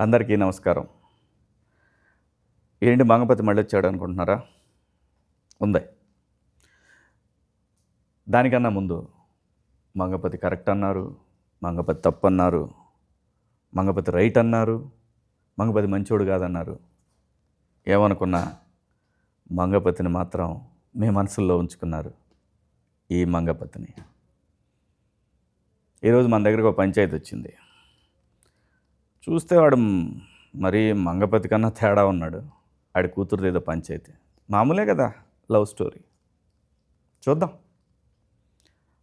అందరికీ నమస్కారం. ఏంటి మంగపతి మళ్ళీ వచ్చాడు అనుకుంటున్నారా? ఉంది. దానికన్నా ముందు మంగపతి కరెక్ట్ అన్నారు మంగపతి తప్పు అన్నారు మంగపతి రైట్ అన్నారు మంగపతి మంచోడు కాదన్నారు. ఏమనుకున్నా మంగపతిని మాత్రం మీ మనసుల్లో ఉంచుకున్నారు ఈ మంగపతిని. ఈరోజు మన దగ్గరకు ఒక పంచాయతీ వచ్చింది. చూస్తే వాడు మరీ మంగపతి కన్నా తేడా ఉన్నాడు. ఆడి కూతురుది ఏదో పంచాయితీ. మామూలే కదా లవ్ స్టోరీ. చూద్దాం.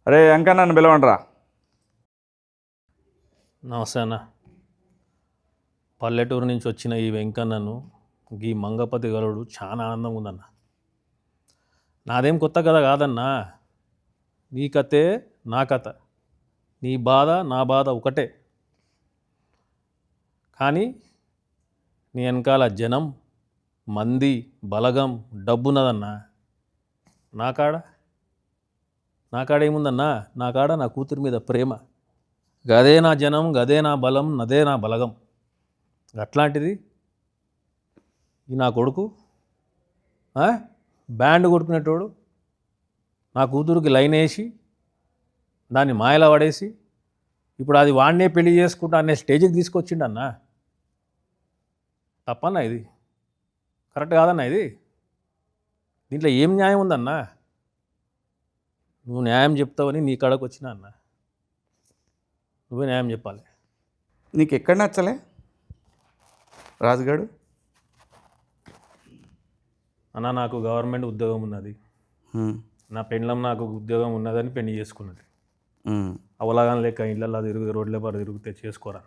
అరే అంకా నన్ను పిలవండి రా నమస్తే అన్న. పల్లెటూరు నుంచి వచ్చిన ఈ వెంకన్నను ఈ మంగపతి గలుడు చాలా ఆనందంగా ఉందన్న. నాదేం కొత్త కథ కాదన్నా. నీ కథే నా కథ. నీ బాధ నా బాధ ఒకటే. కానీ నీ వెనకాల జనం మంది బలగం డబ్బున్నదన్నా. నా కాడ? నా కాడ ఏముందన్నా? నా కాడ నా కూతురి మీద ప్రేమ. గదే నా జనం గదే నా బలం నదే నా బలగం. అట్లాంటిది? ఈ నా కొడుకు? బ్యాండ్ కొట్టుకునేటోడు? నా కూతురుకి లైన్ వేసి దాన్ని మాయలా పడేసి ఇప్పుడు అది వాడినే పెళ్ళి చేసుకుంటా అనే స్టేజ్కి తీసుకొచ్చిండన్నా? తప్పన్నా ఇది? కరెక్ట్ కాదన్నా ఇది? దీంట్లో ఏం న్యాయం ఉందన్నా? నువ్వు న్యాయం చెప్తావని నీ కడకు వచ్చినా అన్నా. నువ్వే న్యాయం చెప్పాలి. నీకు ఎక్కడ నచ్చలే? రాజుగాడు? అన్న నాకు గవర్నమెంట్ ఉద్యోగం ఉన్నది. నా పెండ్లం నాకు ఉద్యోగం ఉన్నదని పెళ్ళి చేసుకున్నది. హ్మ్. అవలాగానే లెక్క ఇళ్ళల్లో తిరుగు రోడ్ల పాటు తిరిగితే చేసుకోరా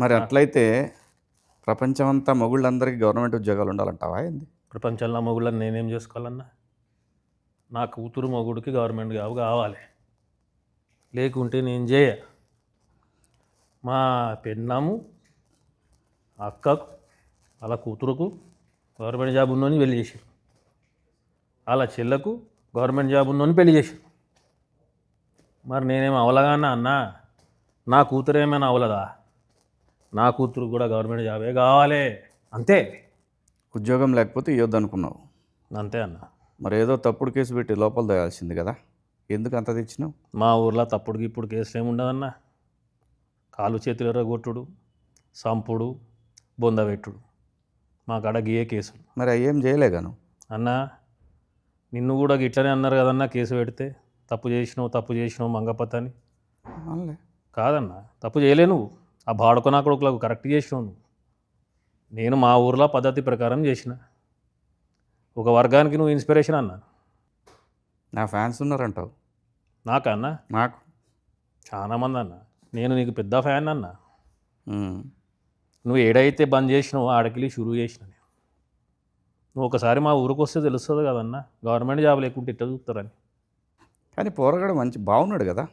మరి అట్లయితే ప్రపంచమంతా మొగుళ్ళందరికీ గవర్నమెంట్ ఉద్యోగాలు ఉండాలంటావా ఏంది? ప్రపంచంలో మొగుళ్ళని నేనేం చేసుకోవాలన్నా? నా కూతురు మొగుడికి గవర్నమెంట్ జాబ్ కావాలి. లేకుంటే నేను చేయ మా పెన్నాము అక్కకు వాళ్ళ కూతురుకు గవర్నమెంట్ జాబ్ ఉన్నోని పెళ్ళి చేశారు వాళ్ళ చెల్లకు గవర్నమెంట్ జాబ్ ఉన్నోని పెళ్ళి చేశారు మరి నేనేం అవలగానా అన్నా? నా కూతురు ఏమైనా అవలదా? నా కూతురు కూడా గవర్నమెంట్ జాబే కావాలి. అంతే. ఉద్యోగం లేకపోతే ఇవ్వద్దు అనుకున్నావు. అంతే అన్న. మరి ఏదో తప్పుడు కేసు పెట్టి లోపల దోయాల్సింది కదా. ఎందుకు అంత తెచ్చినావు? మా ఊర్లో తప్పుడు ఇప్పుడు కేసులు ఏమి ఉండదన్న. కాలు చేతులు ఎర్రగొట్టుడు సంపుడు బొందబెట్టుడు మా కాడ గియే కేసులు. మరి ఏం చేయలేగాను అన్న నిన్ను కూడా ఇట్లనే అన్నారు కదన్న కేసు పెడితే. తప్పు చేసినావు తప్పు చేసినావు మంగపత్ అని కాదన్న తప్పు చేయలే నువ్వు. ఆ బాడుకొనా కొడుకులకు కరెక్ట్ చేసినావు నేను మా ఊర్లో పద్ధతి ప్రకారం చేసిన. ఒక వర్గానికి నువ్వు ఇన్స్పిరేషన్ అన్న. నా ఫ్యాన్స్ ఉన్నారంటావు. నాకన్నా నాకు. చాలా మంది అన్న. నేను నీకు పెద్ద ఫ్యాన్ అన్న. నువ్వు ఏడైతే బంద్ చేసినావో ఆడకెళ్ళి షురూ చేసిన నేను. నువ్వు ఒకసారి మా ఊరికి వస్తే తెలుస్తుంది కదన్న. గవర్నమెంట్ జాబ్ లేకుంటే ఎట్లా చూస్తారని. కానీ పోరగాడు మంచి బాగున్నాడు కదా.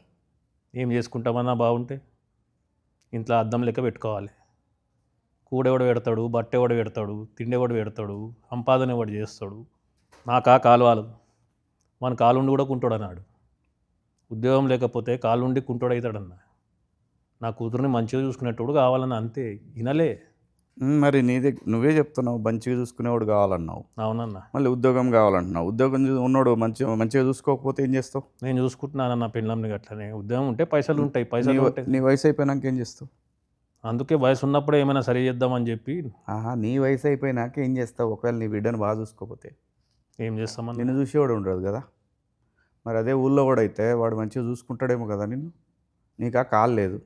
ఏం చేసుకుంటామన్నా బాగుంటే ఇంట్లో అద్దం లెక్క పెట్టుకోవాలి. కూడెవడు పెడతాడు బట్టెవడు పెడతాడు తిండి పెడతాడు సంపాదన ఎవడు చేస్తాడు నాకా కాలువాలు మన కాలుండి కూడా కుంటాడు అన్నాడు ఉద్యోగం లేకపోతే కాలుండి కుంటాడు అవుతాడన్న నా కూతుర్ని మంచిగా చూసుకునేటోడు కావాలన్న అంతే వినలే మరి నీ దగ్గర నువ్వే చెప్తున్నావు మంచిగా చూసుకునేవాడు కావాలన్నావు. అవునన్నా. మళ్ళీ ఉద్యోగం కావాలంటున్నావు. ఉద్యోగం ఉన్నోడు మంచి మంచిగా చూసుకోకపోతే ఏం చేస్తావు? నేను చూసుకుంటున్నాను నా పెళ్ళంని అట్లనే ఉద్యోగం ఉంటే పైసలు ఉంటాయి పైసలు ఉంటాయి నీ వయసు అయిపోయినాక ఏం చేస్తావు? అందుకే వయసు ఉన్నప్పుడే ఏమైనా సరి చేద్దామని చెప్పి. ఆహా నీ వయసు అయిపోయినాక ఏం చేస్తావు? ఒకవేళ నీ బిడ్డను బాగా చూసుకోకపోతే. ఏం చేస్తామని నిన్ను చూసేవాడు ఉండదు కదా. మరి అదే ఊళ్ళో కూడా అయితే వాడు మంచిగా చూసుకుంటాడేమో కదా నిన్ను. నీకు ఆ కాలు లేదు.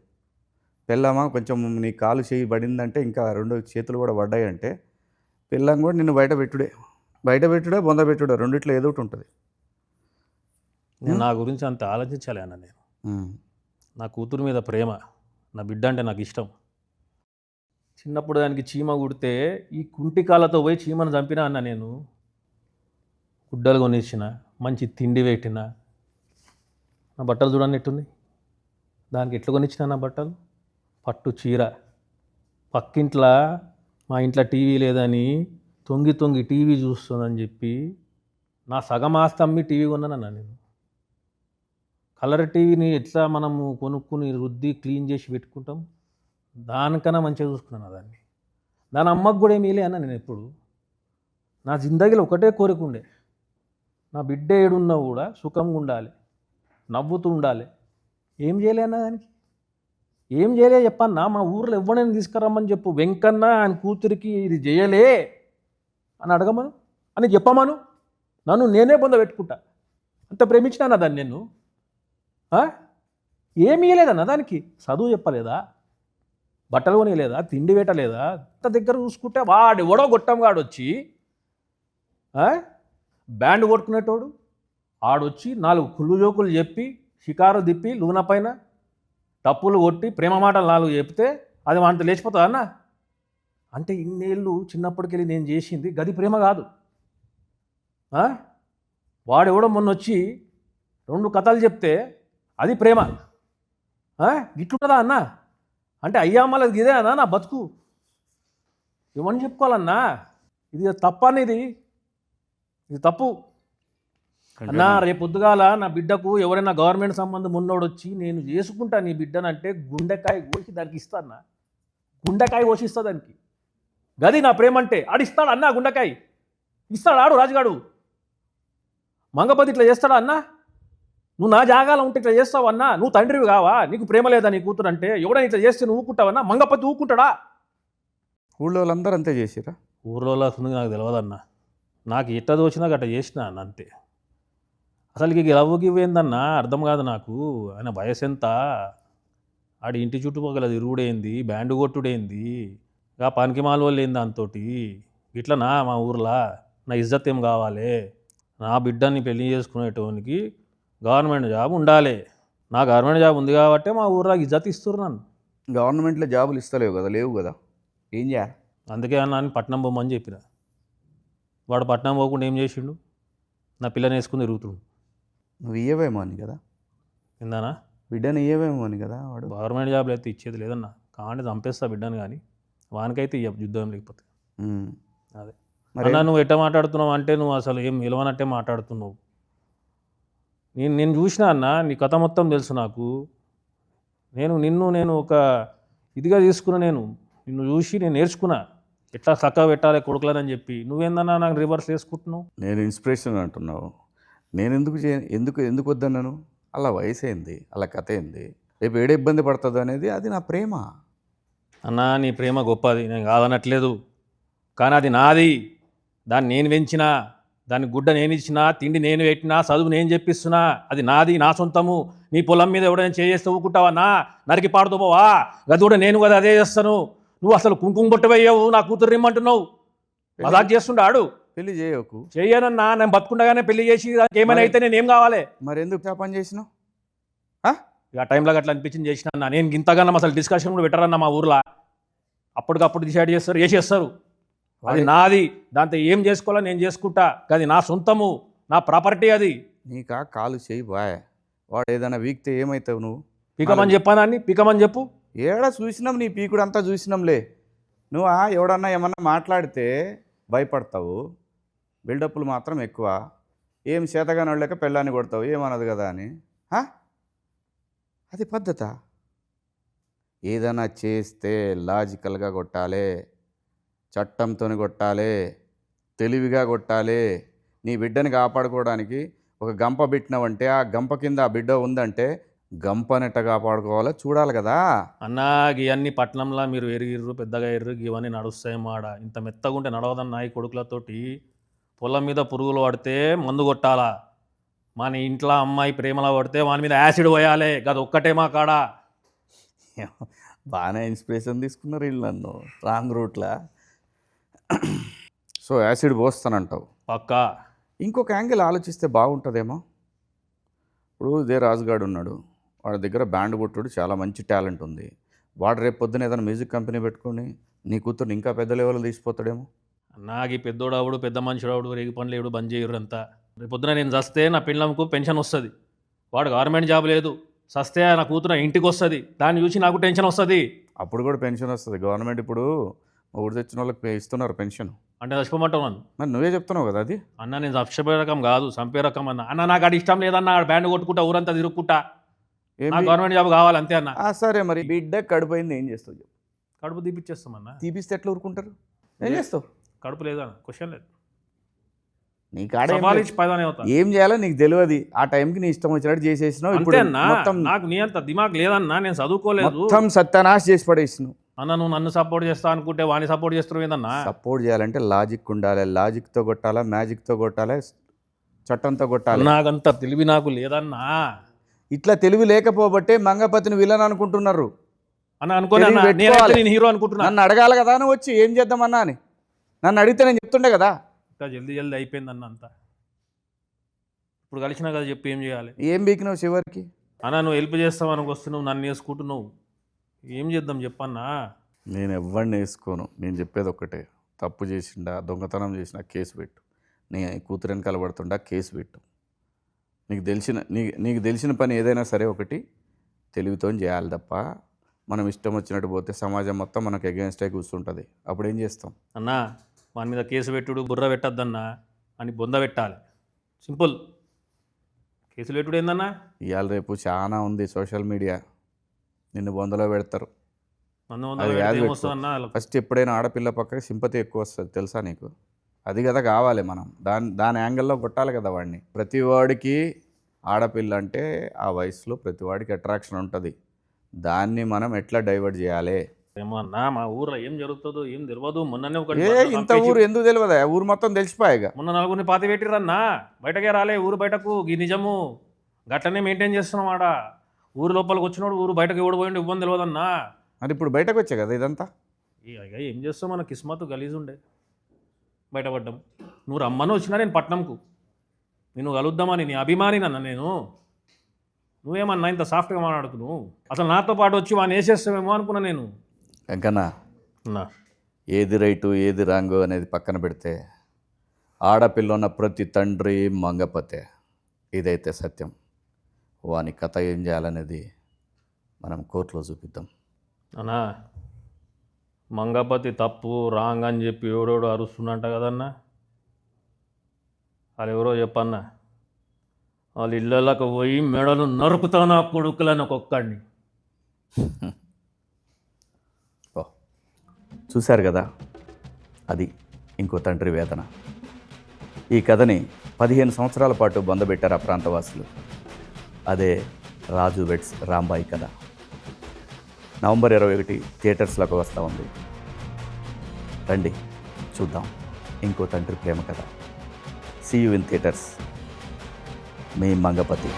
పిల్లమా కొంచెం నీ కాలు చేయి పడిందంటే ఇంకా రెండు చేతులు కూడా పడ్డాయి అంటే పిల్లం కూడా నిన్ను బయట పెట్టుడే బయట పెట్టుడే బొంద పెట్టుడే రెండిట్లో ఏదో ఒకటి ఉంటుంది. నేను నా గురించి అంత ఆలోచించాలి అన్న నేను. నా కూతురు మీద ప్రేమ నా బిడ్డ అంటే నాకు ఇష్టం. చిన్నప్పుడు దానికి చీమ కుడితే ఈ కుంటి కాళ్ళతో పోయి చీమను చంపినా అన్న నేను. గుడ్డలు కొనిచ్చిన మంచి తిండి పెట్టిన. నా బట్టలు చూడండి ఎట్టుంది? దానికి ఎట్లా కొనిచ్చిన నా బట్టలు? పట్టు చీర. పక్కింట్లో మా ఇంట్లో టీవీ లేదని తొంగి తొంగి టీవీ చూస్తుందని చెప్పి నా సగం ఆస్తి అమ్మి టీవీ కొన్నానన్నా నేను. కలర్ టీవీని ఎట్లా మనము కొనుక్కుని రుద్ది క్లీన్ చేసి పెట్టుకుంటాం? దానికన్నా మంచిగా చూసుకున్నాను దాన్ని. దాని అమ్మకు కూడా ఏమీ అన్న నేను ఎప్పుడు. నా జిందగీలో ఒకటే కోరిక ఉండే. నా బిడ్డ ఏడున్నా కూడా సుఖంగా ఉండాలి. నవ్వుతూ ఉండాలి. ఏం చేయలే అన్న దానికి? ఏం చేయలే చెప్పన్నా మా ఊర్లో ఎవరైనా తీసుకురమ్మని చెప్పు. వెంకన్న ఆయన కూతురికి ఇది చేయలే అని అడగమను. అని చెప్పమను. నన్ను నేనే బొంద పెట్టుకుంటా. అంత ప్రేమించినా దాన్ని నేను ఏమీ ఇయ్యలేదన్న దానికి? చదువు చెప్పలేదా? బట్టలు కొనియలేదా తిండి వేటలేదా? అంత దగ్గర చూసుకుంటే వాడు ఎవడో గొట్టంగాడు వచ్చి బ్యాండ్ కొట్టుకునేటోడు. ఆడొచ్చి నాలుగు కుళ్ళు జోకులు చెప్పి షికారు తిప్పి లూన పైన టప్పులు కొట్టి ప్రేమ మాటలు నాలుగు చెప్తే అది వాంత లేచిపోతుందన్న అంటే ఇన్నేళ్ళు చిన్నప్పటికెళ్ళి నేను చేసింది గది ప్రేమ కాదు. వాడెవడో మొన్న వచ్చి రెండు కథలు చెప్తే అది ప్రేమ. ఆ? అన్న? అంటే అయ్యా ఇదే అన్నా నా బతుకు. ఇవన్నీ చెప్పుకోవాలన్నా? ఇది తప్పనేది ఇది తప్పు. అన్నా రేపు పొద్దుగాల నా బిడ్డకు ఎవరైనా గవర్నమెంట్ సంబంధం ఉన్నోడు వచ్చి నేను చేసుకుంటా నీ బిడ్డనంటే గుండెకాయ కోసి దానికి ఇస్తానా గుండెకాయ కోసి ఇస్తా దానికి. గది నా ప్రేమ అంటే ఆడిస్తాడు అన్నా గుండెకాయ? ఇస్తాడు ఆడు రాజుగాడు? మంగపతి ఇట్లా చేస్తాడా అన్నా? నువ్వు నా జాగాలో ఉంటే ఇట్లా చేస్తావు అన్నా? నువ్వు తండ్రివి కావా? నీకు ప్రేమ లేదా నీ కూతురు అంటే ఎవడైనా ఇట్లా చేస్తే నువ్వు ఊకుంటావన్నా మంగపతి ఊకుంటాడా ఊళ్ళో వాళ్ళందరూ అంతే చేసిరా ఊర్లో నాకు తెలియదన్నా నాకు ఎట్ట దోచినా గట్ట చేసిన అన్న అంతే. అసలు ఇక లవ్ గివ్ ఏందన్నా అర్థం కాదు నాకు. ఆయన వయసు ఎంత ఆడి ఇంటి చుట్టుపక్కల తిరుగుడేంది బ్యాండ్ కొట్టుడేంది. ఇక పనికి మాల వాళ్ళు ఏంది దాంతోటి? ఇట్లనా మా ఊర్లో? నా ఇజ్జత్ ఏం కావాలి? నా బిడ్డని పెళ్ళి చేసుకునేటోనికి గవర్నమెంట్ జాబ్ ఉండాలి. నా గవర్నమెంట్ జాబ్ ఉంది కాబట్టి మా ఊర్లో ఇజ్జత్ ఇస్తున్నారు నన్ను. గవర్నమెంట్లో జాబులు ఇస్తలేవు కదా లేవు కదా? ఏం చేయాలి? అందుకే అన్న అని పట్నం పోమని చెప్పిన. వాడు పట్నం పోకుండా ఏం చేసిండు? నా పిల్లని వేసుకుని తిరుగుతుండు. నువ్వు ఇయ్యవేమో అని కదా. ఇందానా బిడ్డని ఇయ్యవేమో అని కదా వాడు. గవర్నమెంట్ జాబ్లు అయితే ఇచ్చేది లేదన్న. కాంటే చంపేస్తా బిడ్డను కానీ వానికైతే ఇయ్య యుద్ధం లేకపోతే. అదే. మరి నువ్వు ఎట్ట మాట్లాడుతున్నావు అంటే నువ్వు అసలు ఏం నిలవనట్టే మాట్లాడుతున్నావు. నేను నేను చూసిన అన్న నీ కథ మొత్తం తెలుసు నాకు. నేను నిన్ను నేను ఒక ఇదిగా తీసుకున్నా నేను. నిన్ను చూసి నేను నేర్చుకున్నా. ఎట్లా చక్కగా పెట్టాలి కొడుకులని చెప్పి. నువ్వేందన్నా నాకు రివర్స్ వేసుకుంటున్నావు నేను ఇన్స్పిరేషన్ అంటున్నావు. నేను ఎందుకు చే ఎందుకు ఎందుకు వద్దన్నాను అలా వయసు ఏంది అలా కథ ఏంది? రేపు ఏడ ఇబ్బంది పడుతుంది అనేది అది నా ప్రేమ. అన్నా నీ ప్రేమ గొప్పది నేను కాదనట్లేదు. కానీ అది నాది. దాన్ని నేను పెంచినా దాని గుడ్డ నేను ఇచ్చినా తిండి నేను పెట్టినా చదువు నేను చెప్పిస్తున్నా అది నాది నా సొంతము. నీ పొలం మీద ఎవడైనా చేయేస్తే ఊకుంటావా నా నరికి పాడుతూ పోవా గది కూడా నేను కదా అదే చేస్తాను. నువ్వు అసలు కుంకుమ బొట్టవయ్యావు నా కూతురు ఇమ్మంటున్నావు మజాక్ చేస్తుండాడు పెళ్ళి చేయకు. చెయ్యనన్నా నేను బతుకుండగానే పెళ్ళి చేసి ఏమైనా అయితే నేను ఏం కావాలి? మరి ఎందుకు పని చేసినావు? ఇక ఆ టైంలో అట్లా అనిపించింది చేసిన అన్న నేను ఇంతగానో అసలు డిస్కషన్ కూడా పెట్టరన్న మా ఊర్లో. అప్పటికప్పుడు డిసైడ్ చేస్తారు చేసేస్తారు అది నాది. దాంతో ఏం చేసుకోవాలో నేను చేసుకుంటా. అది నా సొంతము నా ప్రాపర్టీ అది. నీకా? కాలు చేయి బాయ్. వాడు ఏదైనా వీక్తే ఏమవుతావు నువ్వు? పికమని చెప్పానాన్ని పికమని చెప్పు. ఏడ చూసినాం నీ పీకుడు అంతా చూసినాంలే. నువ్వు? ఆ ఎవడన్నా ఏమన్నా మాట్లాడితే భయపడతావు? బిల్డప్లు మాత్రం ఎక్కువ. ఏం చేతగాని పెళ్ళాన్ని కొడతావు ఏమనదు కదా అని. అది పద్ధత. ఏదైనా చేస్తే లాజికల్గా కొట్టాలి చట్టంతో కొట్టాలి తెలివిగా కొట్టాలి. నీ బిడ్డని కాపాడుకోవడానికి ఒక గంప పెట్టినావంటే ఆ గంప కింద ఆ బిడ్డ ఉందంటే గంపనెట్ట కాపాడుకోవాలో చూడాలి కదా. అన్నా ఇవన్నీ పట్నంలో మీరు ఎరిగిర్రు పెద్దగా ఎర్రు ఇవన్నీ నడుస్తాయి మాడ. ఇంత మెత్తగా ఉంటే నడవదన్నా ఈ కొడుకులతోటి? పొలం మీద పురుగులు పడితే మందు కొట్టాలా? మన ఇంట్లో అమ్మాయి ప్రేమలో పడితే వాని మీద యాసిడ్ పోయాలి. గది ఒక్కటే మా కాడ. బాగానే ఇన్స్పిరేషన్ తీసుకున్నారు వీళ్ళు నన్ను. రాంగ్ రూట్లా సో యాసిడ్ పోస్తానంటావు. పక్కా. ఇంకొక యాంగిల్ ఆలోచిస్తే బాగుంటుందేమో? ఇప్పుడు ఇదే రాజుగాడు ఉన్నాడు. వాడి దగ్గర బ్యాండ్ కొట్టుడు చాలా మంచి టాలెంట్ ఉంది. వాడు రేపు పొద్దున ఏదైనా మ్యూజిక్ కంపెనీ పెట్టుకొని నీ కూతుర్ని ఇంకా పెద్ద లెవెల్ తీసిపోతాడేమో? నాకు ఈ పెద్దోడు ఆవుడు పెద్ద మనుషుడు ఆవుడు రేగి పనులు ఏడు బంద్ చేయరు అంతా రేపు పొద్దున నేను చస్తే నా పిల్లలకు పెన్షన్ వస్తుంది. వాడు గవర్నమెంట్ జాబ్ లేదు. చస్తే నా కూతురు ఇంటికి వస్తుంది. దాన్ని చూసి నాకు టెన్షన్ వస్తుంది. అప్పుడు కూడా పెన్షన్ వస్తుంది. గవర్నమెంట్ ఇప్పుడు ఊరు తెచ్చిన వాళ్ళకి ఇస్తున్నారు పెన్షన్. అంటే చచ్చిపోమంటావు నన్ను? మరి నువ్వే చెప్తున్నావు కదా అది? అన్న నేను చచ్చిపోయే రకం కాదు చంపే రకం అన్న. అన్న నాకు అది ఇష్టం లేదన్న బ్యాండ్ కొట్టుకుంటా ఊరంతా తిరుక్కుంటా. గవర్నమెంట్ జాబ్ కావాలి అంతే అన్న. సరే మరి. బిడ్డ కడిపోయింది ఏం చేస్తావు కడుపు తీపిచ్చేస్తామన్నా తీపిస్తే ఎట్లా ఊరుకుంటారు? ఏం? చేస్తావు? కడుపు లేదా క్వశ్చన్ లేదు. నీ కాడ ఏం చేయాలో నీకు తెలియదు. ఆ టైంకి నీ ఇష్టం వచ్చినట్టు చేసేసినావు. ఇప్పుడు మొత్తం నాకు నీ అంత దిమాగ్ లేదన్నా నేను చదువుకోలేదు. మొత్తం సత్యానాశ చేసి పడేసినావు. అన్న నువ్వు నన్ను సపోర్ట్ చేస్తా అనుకుంటే వాడిని సపోర్ట్ చేస్తున్నావు ఏందన్నా? సపోర్ట్ చేయాలంటే లాజిక్ ఉండాలి. లాజిక్తో కొట్టాలా? మ్యాజిక్తో కొట్టాలి? చట్టంతో కొట్టాలి? నాకంత తెలివి నాకు లేదన్నా. ఇట్లా తెలివి లేకపోబట్టే మంగపతిని విలన్ అనుకుంటున్నారు. అన్న అనుకోని. నేను హీరో అనుకుంటున్నా. నన్ను అడగాలి కదా అని వచ్చి ఏం చేద్దామన్నా అని. నన్ను అడిగితే నేను చెప్తుండే కదా. ఇంకా జల్దీ జల్దీ అయిపోయింది అన్న అంతా. ఇప్పుడు కలిసినా కదా చెప్పి ఏం చేయాలి? ఏం బీకినావు చివరికి? అన్న నువ్వు హెల్ప్ చేస్తావు వస్తున్నావు నన్ను వేసుకుంటున్నావు. ఏం చేద్దాం చెప్పన్నా? నేను ఎవరిని వేసుకోను. నేను చెప్పేది ఒక్కటే. తప్పు చేసిండా దొంగతనం చేసినా కేసు పెట్టు. నీ కూతురని కలబడుతుండా కేసు పెట్టు. నీకు తెలిసిన నీ నీకు తెలిసిన పని ఏదైనా సరే ఒకటి తెలివితో చేయాలి తప్ప మనం ఇష్టం వచ్చినట్టు పోతే సమాజం మొత్తం మనకు అగేన్స్టే కూర్చుంటుంది. అప్పుడు ఏం చేస్తాం? అన్నా వాని మీద కేసు పెట్టుడు బుర్ర పెట్టద్దన్నా అని బొంద పెట్టాలి. సింపుల్. కేసులు పెట్టుడు ఏందన్నా? ఇవాళ రేపు చాలా ఉంది సోషల్ మీడియా. నిన్ను బొందలో పెడతారు. అది? ఫస్ట్ ఎప్పుడైనా ఆడపిల్ల పక్కకి సింపతి ఎక్కువ వస్తుంది తెలుసా నీకు? అది కదా కావాలి మనం. దాని దాని యాంగిల్లో కొట్టాలి కదా వాడిని ప్రతి వాడికి ఆడపిల్ల అంటే ఆ వయసులో ప్రతి వాడికి అట్రాక్షన్ ఉంటుంది. దాన్ని మనం ఎట్లా డైవర్ట్ చేయాలి? ఏమో అన్నా మా ఊర్లో ఏం జరుగుతుందో ఏం తెలియదు మొన్ననే ఏ బస్సులో ఇంత ఊరు ఎందుకు తెలియదా ఊరు మొత్తం తెలిసిపోయాగా మొన్న నలుగురిని పాతి పెట్టిరన్నా బయటకే రాలే ఊరు బయటకు. ఈ నిజము. గట్లనే మెయింటైన్ చేస్తున్నాం ఆడ. ఊరు లోపలికి వచ్చినోడు ఊరు బయటకు ఎవడు పోయిండు ఇవ్వని తెలియదన్నా మరి ఇప్పుడు బయటకు వచ్చా కదా ఇదంతా? ఇక ఏం చేస్తావు మన కిస్మత్ గలీజ్ ఉండే. బయటపడ్డం. నువ్వు రమ్మని వచ్చినా నేను పట్నంకు. నేను కలుద్దామని నీ అభిమాని నన్న నేను. నువ్వేమన్నా ఇంత సాఫ్ట్గా మాట్లాడుతున్నావు? అసలు నాతో పాటు వచ్చి వాడిని వేసేస్తావేమో అనుకున్నా నేను. వెంకన్న అన్నా. ఏది రైటు ఏది రాంగు అనేది పక్కన పెడితే ఆడపిల్ల ఉన్న ప్రతి తండ్రి మంగపతే. ఇదైతే సత్యం. వాని కథ ఏం చేయాలనేది మనం కోర్టులో చూపిద్దాం. అన్నా మంగపతి తప్పు రాంగ్ అని చెప్పి ఎవడెవడో అరుస్తున్నట్ట కదన్నా. వాళ్ళు ఎవరో చెప్పన్నా. వాళ్ళ ఇళ్ళలోకి పోయి మెడలు నరుకుతా నా కొడుకులని ఒక్కొక్కడిని. చూశారు కదా? అది ఇంకో తండ్రి వేదన. ఈ కథని పదిహేను సంవత్సరాల పాటు బందబెట్టారు ఆ ప్రాంతవాసులు. అదే రాజు వెట్స్ రాంబాయి కథ. నవంబర్ ఇరవై ఒకటి థియేటర్స్లోకి వస్తూ ఉంది. రండి చూద్దాం. ఇంకో తండ్రి ప్రేమ కథ. సీ యూ ఇన్ థియేటర్స్ మీ మంగపతి